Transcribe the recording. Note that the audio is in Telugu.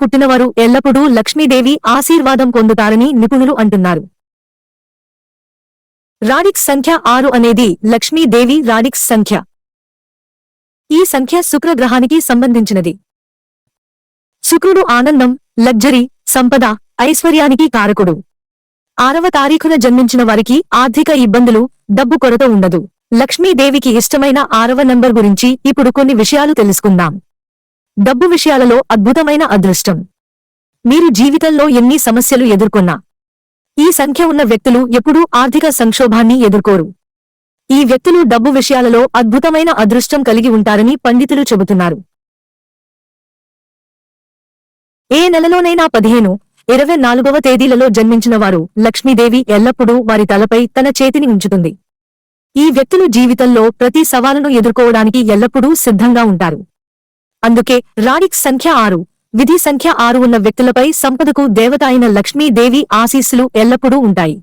పుట్టినవారు ఎల్లప్పుడూ లక్ష్మీదేవి ఆశీర్వాదం పొందుతారని నిపుణులు అంటున్నారు. రాడిక్స్ సంఖ్య ఆరు అనేది లక్ష్మీదేవి రాడిక్స్ సంఖ్య. ఈ సంఖ్య శుక్రగ్రహానికి సంబంధించినది. శుక్రుడు ఆనందం లగ్జరీ సంపద ఐశ్వర్యానికి కారకుడు. ఆరవ తారీఖున జన్మించిన వారికి ఆర్థిక ఇబ్బందులు డబ్బు కొరత ఉండదు. లక్ష్మీదేవికి ఇష్టమైన ఆరవ నంబర్ గురించి ఇప్పుడు కొన్ని విషయాలు తెలుసుకుందాం. డబ్బు విషయాలలో అద్భుతమైన అదృష్టం. మీరు జీవితంలో ఎన్ని సమస్యలు ఎదుర్కొన్నా ఈ సంఖ్య ఉన్న వ్యక్తులు ఎప్పుడూ ఆర్థిక సంక్షోభాన్ని ఎదుర్కోరు. ఈ వ్యక్తులు డబ్బు విషయాలలో అద్భుతమైన అదృష్టం కలిగి ఉంటారని పండితులు చెబుతున్నారు. ఏ నెలలోనైనా పదిహేను ఇరవై నాలుగవ తేదీలలో జన్మించిన వారు లక్ష్మీదేవి ఎల్లప్పుడూ వారి తలపై తన చేతిని ఉంచుతుంది. ఈ వ్యక్తులు జీవితంలో ప్రతి సవాలును ఎదుర్కోవడానికి ఎల్లప్పుడూ సిద్ధంగా ఉంటారు. అందుకే రాడిక్ సంఖ్య ఆరు. విధి సంఖ్య ఆరు ఉన్న వ్యక్తులపై సంపదకు దేవత అయిన లక్ష్మీదేవి ఆశీస్సులు ఎల్లప్పుడూ ఉంటాయి.